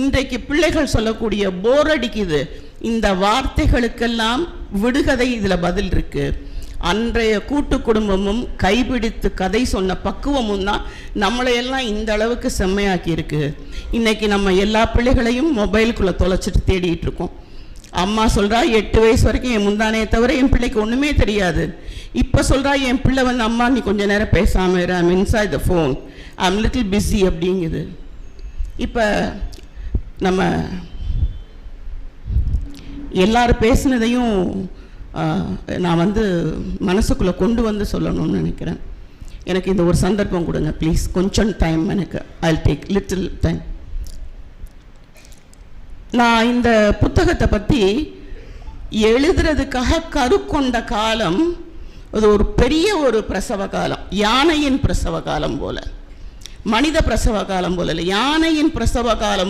இன்றைக்கு பிள்ளைகள் சொல்லக்கூடிய போர் அடிக்குது. இந்த வார்த்தைகளுக்கெல்லாம் விடுகதை இதில் பதில் இருக்கு. அன்றைய கூட்டு குடும்பமும் கைபிடித்து கதை சொன்ன பக்குவமும் தான் நம்மளையெல்லாம் இந்த அளவுக்கு செம்மையாக்கி இருக்கு. இன்னைக்கு நம்ம எல்லா பிள்ளைகளையும் மொபைலுக்குள்ளே தொலைச்சிட்டு தேடிட்டு இருக்கோம். அம்மா சொல்றா எட்டு வயசு வரைக்கும் என் முந்தானையை தவிர என் பிள்ளைக்கு ஒன்றுமே தெரியாது. இப்போ சொல்றா என் பிள்ளை வந்து அம்மா நீ கொஞ்ச நேரம் பேசாமல் I I'm inside the phone I'm little busy அப்படிங்குது. இப்போ நம்ம எல்லாரும் பேசுனதையும் நான் வந்து மனசுக்குள்ளே கொண்டு வந்து சொல்லணும்னு நினைக்கிறேன். எனக்கு இந்த ஒரு சந்தர்ப்பம் கொடுங்க ப்ளீஸ் கொஞ்சம் டைம் எனக்கு. ஐ டேக் லிட்டில் டைம் நான் இந்த புத்தகத்தை பற்றி எழுதுறதுக்காக கருக்கொண்ட காலம் அது ஒரு பெரிய ஒரு பிரசவ காலம். யானையின் பிரசவ காலம் போல. மனித பிரசவ காலம் போல இல்லை யானையின் பிரசவ காலம்